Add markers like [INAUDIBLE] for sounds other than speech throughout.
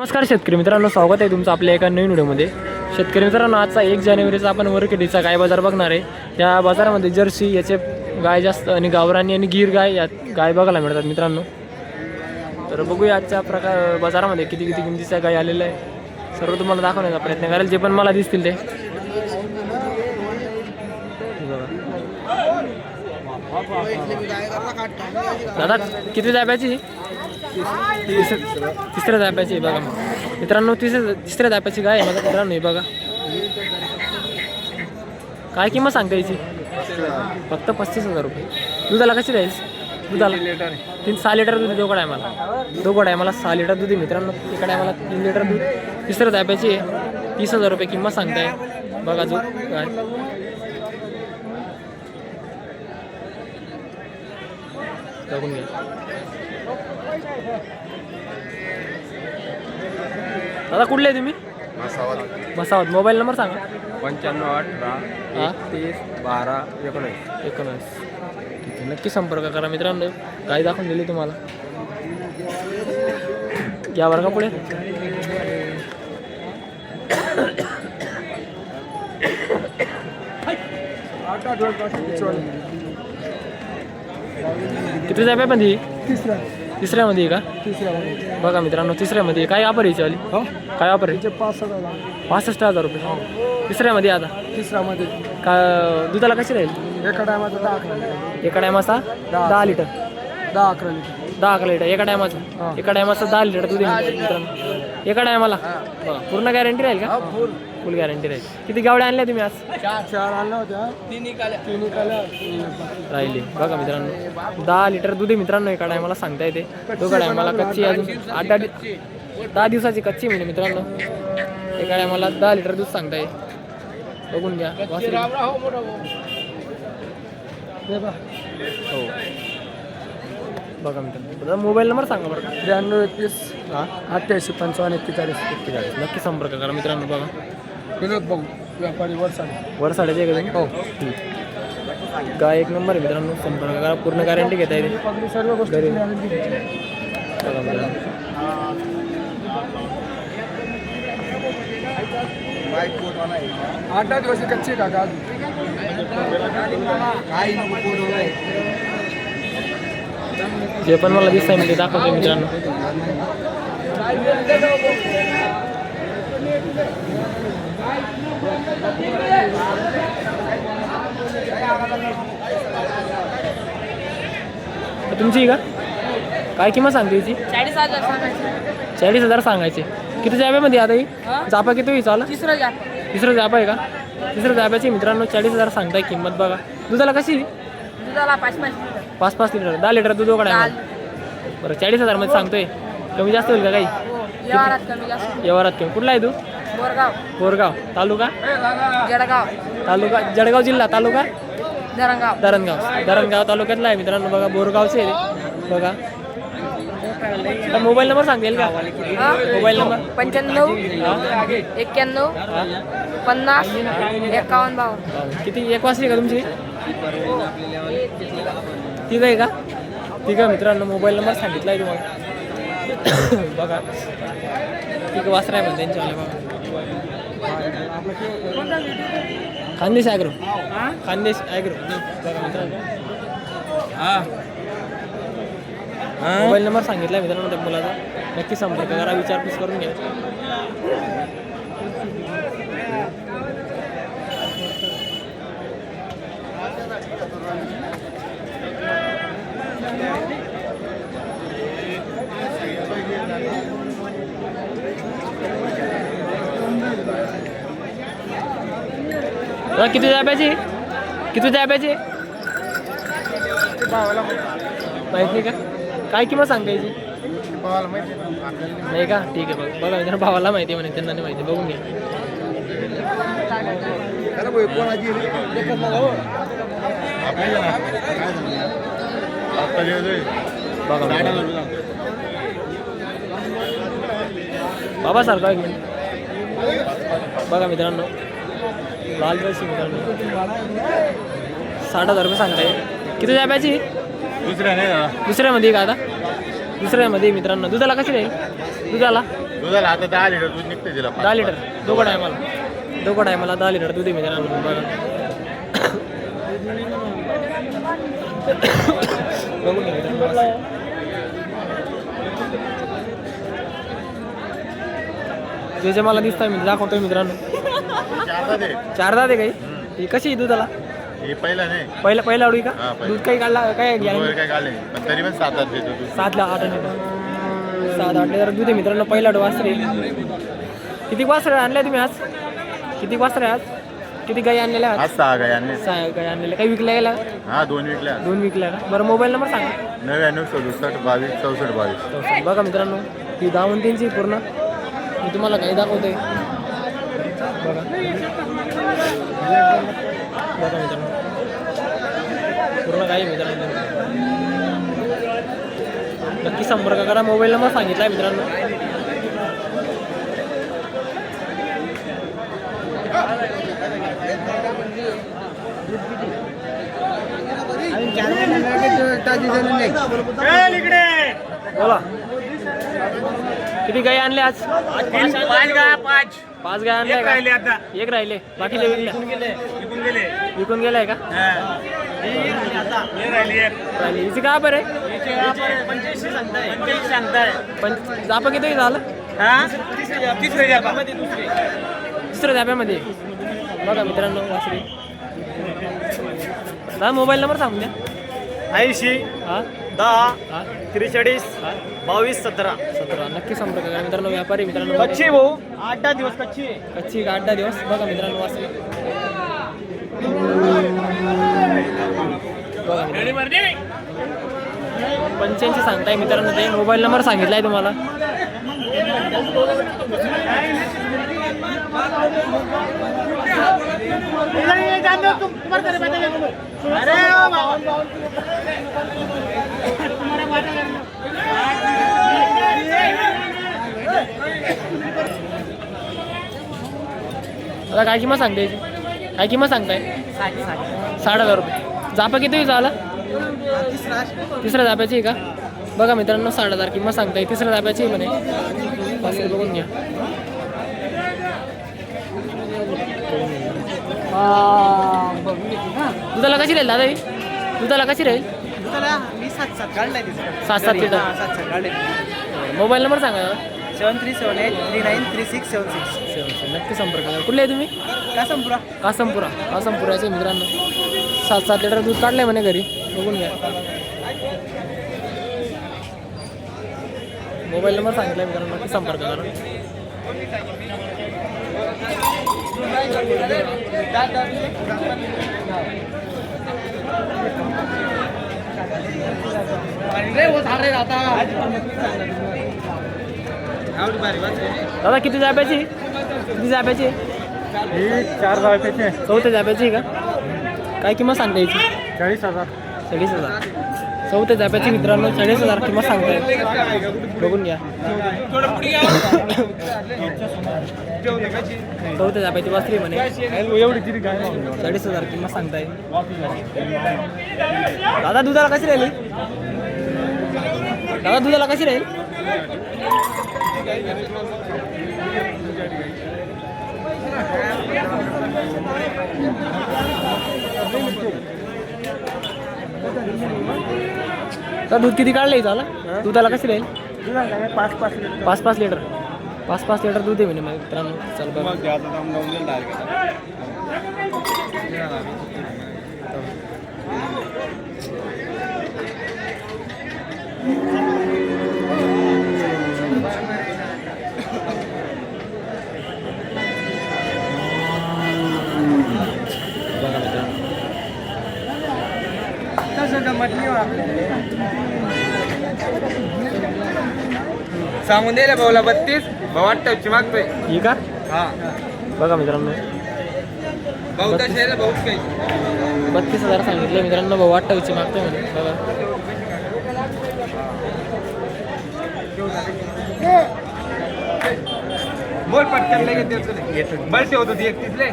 नमस्कार शेतकरी मित्रांनो स्वागत आहे तुमचं आपल्या एका नवीन व्हिडिओमध्ये. शेतकरी मित्रांनो आजचा एक जानेवारीचा आपण वरखेडीचा गाय बाजार बघणार आहे. या बाजारामध्ये जर्सी याचे गाय जास्त आणि गावरानी आणि गीर गाय यात गाय बघायला मिळतात मित्रांनो. तर बघूया आजच्या प्रकार बाजारामध्ये किती किती किमतीच्या गाय आलेल्या आहे सर्व तुम्हाला दाखवण्याचा प्रयत्न करेल. जे पण मला दिसतील ते. दादा किती जाब्याची तिसऱ्या दाप्याची आहे बघा मित्रांनो तिसऱ्या तिसऱ्या दाप्याची गाय आहे मला मित्रांनो हे बघा. काय किंमत सांगता याची? फक्त पस्तीस हजार रुपये. दुधाला कशी राहील? दुधाला. तीन सहा लिटर दूध दोघड आहे मला. दोघड आहे मला सहा लिटर दूध आहे मित्रांनो. इकडे आहे मला तीन लिटर दूध. तिसऱ्या दाप्याची आहे. तीस हजार रुपये किंमत सांगताय. बघा जो काय. बघून घ्या. दादा कुठले आहे तुम्ही? बसावत मोबाईल नंबर सांगा. पंच्याण्णव अठरा हा? एकतीस बारा एकोणीस. एकोणीस. ठीक आहे नक्की संपर्क करा मित्रांनो. गाडी दाखवून दिली तुम्हाला. या वर्गा पुढे. किती जाय पण ती तिसरा तिसऱ्यामध्ये आहे का? तिसरा बघा मित्रांनो तिसऱ्यामध्ये आहे. काय ऑफर याची वाली हो? काय ऑफर आहे? हजार. पासष्ट हजार रुपये. तिसऱ्यामध्ये आता? तिसरा मध्ये का दुधाला कशी राहील? एका टायमाचा दहा अकरा लिटर. एका टायमाचा दहा लिटर. दहा अकरा लिटर. दहा अकरा लिटर. एका हा. टायमाचं एका टायमाचं दहा लिटर दूध मित्रांनो. एका टायमाला? बघा पूर्ण गॅरंटी राहील का? फुल गॅरंटी राहील. किती गावड्या आणल्या तुम्ही आज? चार चार आणल्या होत्या. तीन तीन राहिली. बघा मित्रांनो दहा लिटर दूध आहे मित्रांनो एका टायमाला सांगता येते. दोघा टायमाला कच्ची अजून. आठ दहा दिवसाची कच्ची म्हणजे मित्रांनो. एका टायमाला दहा लिटर दूध सांगता येते बघून घ्या. हे बघ. हो. बघा मित्रांनो. मोबाईल नंबर सांगा बरं का. त्र्याण्णव एकवीस हा अठ्ठ्याऐंशी पंचावन्न एक्केचाळीस एक्केचाळीस. नक्की संपर्क करा मित्रांनो बघा. विनोद भाऊ व्यापारी वरसाड वर साडेचे का? तुम्ही हो गाय एक नंबर आहे मित्रांनो संपर्क करा पूर्ण गॅरंटी घेता येते पगडी सर्व गोष्टी घरी. तुम्ही आणून दिली. बघा मित्रांनो आठ दहा दिवस कच्ची का का जे पण मला दिसतंय मी ते दाखवतो मित्रांनो. तुमची का? काय किंमत सांगते याची? चाळीस हजार सांगायचे. चाळीस हजार सांगायचे. किती जाब्यामध्ये आता ही? हा? जापा किती होईल चाला तिसरं घ्या तिसरं जापा आहे का? तिसरं जाब्याची मित्रांनो चाळीस हजार सांगताय किंमत बघा. दुधाला कशी दुधाला पाच पाच लिटर. पाच पाच लिटर. दहा लिटर दूध उघडा दाल बरं चाळीस हजारमध्ये सांगतोय. कमी जास्त होईल का काही? हो. व्यवहारात कमी जास्त. व्यवहारात कमी. कुठला आहे तू बोरगाव कोरगाव. तालुका? जळगाव. तालुका? जळगाव जिल्हा? तालुका? धरणगाव. धरणगाव. धरणगाव तालुक्यातला आहे मित्रांनो. बघा बोरगावचे आहे. बघा. मोबाईल नंबर सांगेल का? Mobile number? पंच्याण्णव? एक्क्याण्णव? पन्नास एकावन्न बावन्न किती? एक वाजली का तुमची? ठीक आहे का? ठीक आहे मित्रांनो. मोबाईल नंबर सांगितला आहे तुम्हाला. [COUGHS] बघा. ठीक वासरा आहे पण त्यांच्यावाले. बघा. Khandesh agro Khandesh agro mobile number सांगितला मित्रांनो त्या मुलाचा. नक्की संपर्क करा विचारपूस करून घ्या. दादा, किती जाब्याची किती जाब्याची माहिती नाही का? काय किंमत सांगता याची नाही का? ठीक आहे बघ बघा मित्रांनो भावाला माहिती आहे म्हणे त्यांना नाही माहिती बघून घ्या. बाबा सारखा एक मिनिट. बघा मित्रांनो. लाल साठ हजार रुपये सांगताय. किती जाब्याची दुसऱ्यामध्ये का आता? दुसऱ्यामध्ये मित्रांनो. दुधाला कशी राहील? दुधाला? दुधाला आता दहा लिटर दूध निघते तिला दहा लिटर. दोघं टायमाला दोघं टायमाला दहा लिटर दूध आहे मित्रांनो. बघा. जे जे मला दिसतंय मी दाखवतोय मित्रांनो. चारदा दे. चार दाते काही? ही कशी आहे दुधाला? हे पहिला नाही पहिला पहिला आवडी का? हा, पहिला. दूध काही काढला काय वगैरे गॅरंटी काय काढले पण तरी पण सात आठ देतो दूध. सात ला आठ लिटर सात आठ लिटर दूध आहे मित्रांनो पहिला वासरे किती वासरे आणले तुम्ही आज? किती वासरे आज? किती गाई आणलेल्या आज आज सहा गाय आणले सहा गाई आणलेल्या. काही विकल्या गेल्या हा दोन विकल्या. दोन विकल्या का? बरं मोबाईल नंबर सांगा. नव्याण्णव सदुसष्ट बावीस चौसष्ट बावीस. बघा मित्रांनो ही दावंतींची पूर्ण. मी तुम्हाला काही दाखवते बघा बघा मित्रांनो पूर्ण काही मित्रांनो. नक्की संपर्क करा मोबाईल नंबर सांगितला आहे मित्रांनो. बोला. किती गाई आणले आज? पाच गाय पाच. पाच गाय आणल्या राहिले का? आता. एक राहिले. बाकीचे विकल्या? विकून गेले. विकून गेलाय का? हे. राहिली हिची का बरं पण जाप किती झालं? हा? तिसरे द्या मध्ये दुसऱ्या धाब्यामध्ये बघा मित्रांनो वासरी. दादा मोबाईल नंबर सांगून द्या. ऐंशी हा? दहा हा? त्रेचाळीस बावीस सतरा. सतरा नक्की संपर्क करा. मित्रांनो व्यापारी मित्रांनो कच्ची भाऊ. आठ दहा दिवस कच्ची. आहे कच्ची का आठ दहा दिवस? बघा मित्रांनो वासरी. बघा मित्रांनो. पंच्याऐंशी सांगताय मित्रांनो ते. मोबाईल नंबर सांगितलाय तुम्हाला. आता काय किंमत सांगते याची? काय किंमत सांगताय? साठ हजार रुपये. जापा किती झाला? तिसऱ्या जाप्याची आहे का? बघा मित्रांनो साठ हजार किंमत सांगताय. तिसऱ्या जाप्याची म्हणे. बघून घ्या. दुधाला कशी राहील दादा ही? दुधाला कशी राहील? सात सात लिटर. मोबाईल नंबर सांगा seven three seven eight three nine three six seven six. नक्की संपर्क करा. कुठले आहे तुम्ही? का संपुरा कासमपुरा. कासमपुराचे मित्रांनो सात सात लिटर दूध काढलंय म्हणे घरी. बघून घ्या. मोबाईल नंबर सांगितला मित्रांनो नक्की संपर्क करा. दादा किती जाब्याची किती जाब्याची ही चार रुपयाचे चौथ्या जाब्याची आहे का? काय किंमत सांगता याची? चाळीस हजार. चाळीस हजार. चौथ्या जाब्याची मित्रांनो चाळीस हजार किंमत सांगताय. बघून घ्या. चौथ्या जाब्याची वासरी म्हणे. एवढी किती काय चाळीस हजार किंमत सांगताय. दादा दुधाला कशी राहिली? दादा दुधाला कशी राहील? तर दूध किती काढलंय झालं दुधाला कशी राहील? पाच पाच पाच पाच लिटर. पाच पाच लिटर दूध आहे म्हणे मग मित्रांनो. चल सांगून दिले भाऊला बत्तीस. भाऊ अठ्ठावीसची मागतोय. ही का? हा. बघा मित्रांनो. भाऊ तसे भाऊच काही. बत्तीस हजार सांगितले मित्रांनो भाऊ अठ्ठावीसची मागतोय म्हणे बघा. बोल पटकन लगेच देतो बरं होतो ती एकतीस ले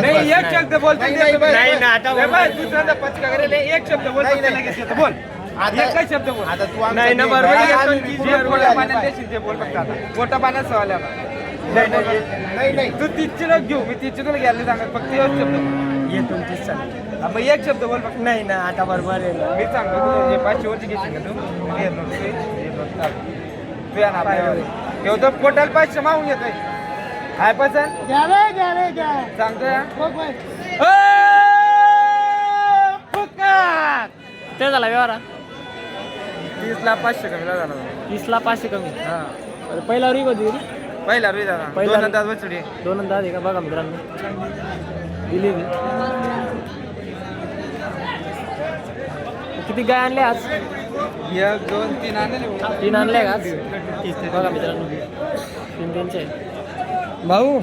नाही एक शब्द बोलतो नाही ना आता दुसऱ्यांदा पचका करेल. एक शब्द लगेच देतो. बोल. एकच शब्द बोल. आता तू आमचा नाही ना घे. बरोबर नाही, आहे. आम्ही जे पुढे पोटा आले पाण्यात पाहिजे. देशील ते बोल फक्त आता. पोटा पाण्यात सवाल आहे आता. नाही नाही नाही. नाही तू तीसची घेऊ मी तीसची तुला घ्यायला सांगत फक्त एकच शब्द येतो चालेल हा, मग एक शब्द बोल फक्त. नाही ना आता बरोबर आहे ना. मी सांगतो तुला जे पाचशे वरची घेशील का तू घे मग तू, घे मग चाल. तू या ना आपल्यावर. ठेवतो पोटाला पाचशे मागून घेतोय. काय पसंत घ्या रे घ्या रे घ्या. सांगतो या बघ बाई. ते झाला व्यवहार तीसला पाचशे कमी झाला तीसला पाचशे कमी. हा. अरे पहिला री कधी पहिला रुई दादा पहिला दोन रुई. तास बसुडी दोन दहा आहे का? बघा मित्रांनो. दिली ती. किती गाय आणल्या आज? एक दोन तीन आणले. तीन आणल्या का बघा मित्रांनो तीन आहे भाऊ.